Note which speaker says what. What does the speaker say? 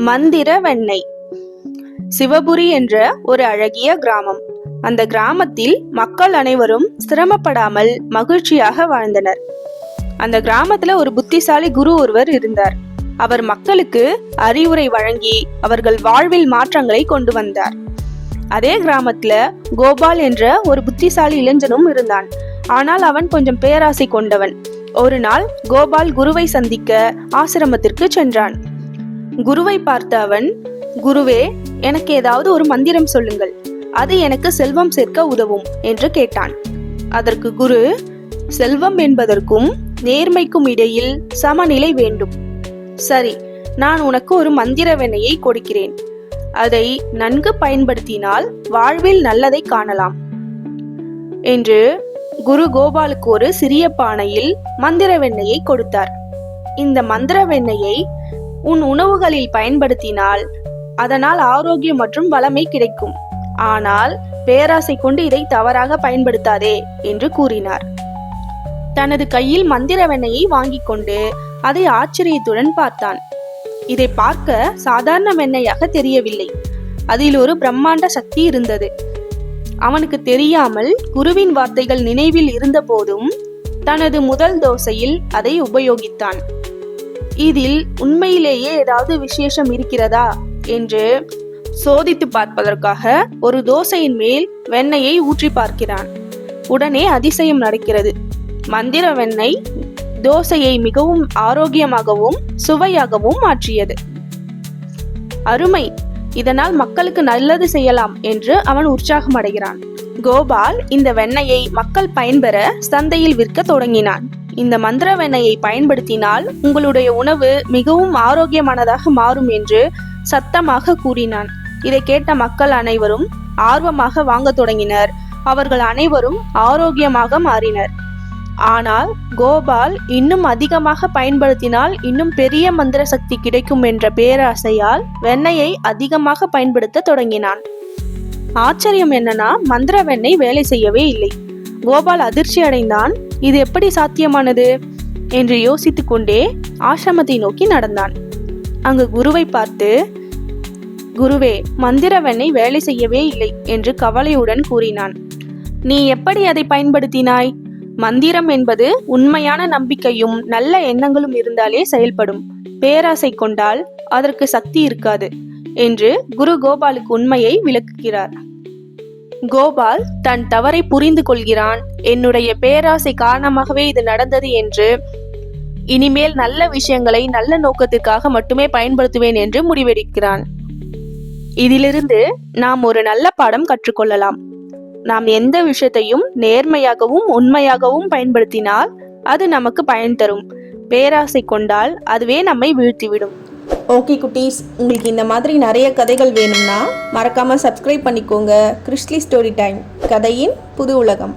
Speaker 1: மந்திர வெண்ணெய். சிவபுரி என்ற ஒரு அழகிய கிராமம். அந்த கிராமத்தில் மக்கள் அனைவரும் சிரமப்படாமல் மகிழ்ச்சியாக வாழ்ந்தனர். அந்த கிராமத்துல ஒரு புத்திசாலி குரு ஒருவர் இருந்தார். அவர் மக்களுக்கு அறிவுரை வழங்கி அவர்கள் வாழ்வில் மாற்றங்களை கொண்டு வந்தார். அதே கிராமத்துல கோபால் என்ற ஒரு புத்திசாலி இளைஞனும் இருந்தான். ஆனால் அவன் கொஞ்சம் பேராசை கொண்டவன். ஒரு நாள் கோபால் குருவை சந்திக்க ஆசிரமத்திற்கு சென்றான். குருவை பார்த்த அவன் குருவே எனக்கு ஏதாவது ஒரு மந்திரம் சொல்லுங்கள். அது எனக்கு செல்வம் சேர்க்க உதவும் என்று கேட்டான். அதற்கு குரு செல்வம் என்பதற்கும் நேர்மைக்கும் இடையில் சமநிலை வேண்டும். சரி நான் உனக்கு ஒரு மந்திர வெண்ணையை கொடுக்கிறேன். அதை நன்கு பயன்படுத்தினால் வாழ்வில் நல்லதை காணலாம் என்று குரு கோபாலுக்கு ஒரு சிறிய பானையில் மந்திர வெண்ணையை கொடுத்தார். இந்த மந்திர வெண்ணெயை உன் உணவுகளில் பயன்படுத்தினால் அதனால் ஆரோக்கியம் மற்றும் வளமை கிடைக்கும். ஆனால் பேராசை கொண்டு இதை தவறாக பயன்படுத்தாதே என்று கூறினார். தனது கையில் மந்திர வெண்ணெயை வாங்கிக் கொண்டு அதை ஆச்சரியத்துடன் பார்த்தான். இதை பார்க்க சாதாரண வெண்ணையாக தெரியவில்லை. அதில் ஒரு பிரம்மாண்ட சக்தி இருந்தது. அவனுக்கு தெரியாமல் குருவின் வார்த்தைகள் நினைவில் இருந்த போதும் தனது முதல் தோசையில் அதை உபயோகித்தான். இதில் உண்மையிலேயே ஏதாவது விசேஷம் இருக்கிறதா? என்று சோதித்து பார்ப்பதற்காக ஒரு தோசையின் மேல் வெண்ணெயை ஊற்றி பார்க்கிறான். உடனே அதிசயம் நடக்கிறது. மந்திர வெண்ணெய் தோசையை மிகவும் ஆரோக்கியமாகவும் சுவையாகவும் மாற்றியது. அருமை! இதனால் மக்களுக்கு நல்லது செய்யலாம் என்று அவன் உற்சாகம் அடைகிறான். கோபால் இந்த வெண்ணெயை மக்கள் பயன்பெற சந்தையில் விற்க தொடங்கினான். இந்த மந்திர வெண்ணெயை பயன்படுத்தினால் உங்களுடைய உணவு மிகவும் ஆரோக்கியமானதாக மாறும் என்று சத்தமாக கூறினான். இதை கேட்ட மக்கள் அனைவரும் ஆர்வமாக வாங்க தொடங்கினர். அவர்கள் அனைவரும் ஆரோக்கியமாக மாறினர். ஆனால் கோபால் இன்னும் அதிகமாக பயன்படுத்தினால் இன்னும் பெரிய மந்திர சக்தி கிடைக்கும் என்ற பேராசையால் வெண்ணெயை அதிகமாக பயன்படுத்த தொடங்கினான். ஆச்சரியம் என்னன்னா மந்திர வெண்ணெய் வேலை செய்யவே இல்லை. கோபால் அதிர்ச்சி அடைந்தான் இது எப்படி சாத்தியமானது? என்று யோசித்து கொண்டே ஆசிரமத்தை நோக்கி நடந்தான். அங்கு குருவை பார்த்து குருவே மந்திர வேலை செய்யவே இல்லை என்று கவலையுடன் கூறினான். நீ எப்படி அதை பயன்படுத்தினாய்? மந்திரம் என்பது உண்மையான நம்பிக்கையும் நல்ல எண்ணங்களும் இருந்தாலே செயல்படும். பேராசை கொண்டால் அதற்கு சக்தி இருக்காது என்று குரு கோபாலுக்கு உண்மையை விளக்குகிறார். கோபால் தன் தவறை புரிந்து கொள்கிறான். என்னுடைய பேராசை காரணமாகவே இது நடந்தது என்று இனிமேல் நல்ல விஷயங்களை நல்ல நோக்கத்திற்காக மட்டுமே பயன்படுத்துவேன் என்று முடிவெடுக்கிறான். இதிலிருந்து நாம் ஒரு நல்ல பாடம் கற்றுக்கொள்ளலாம். நாம் எந்த விஷயத்தையும் நேர்மையாகவும் உண்மையாகவும் பயன்படுத்தினால் அது நமக்கு பயன் தரும். பேராசை கொண்டால் அதுவே நம்மை வீழ்த்திவிடும்.
Speaker 2: ஓகே குட்டீஸ் உங்களுக்கு இந்த மாதிரி நிறைய கதைகள் வேணும்னா மறக்காமல் சப்ஸ்கிரைப் பண்ணிக்கோங்க. கிறிஸ்லி ஸ்டோரி டைம் கதையின் புது உலகம்.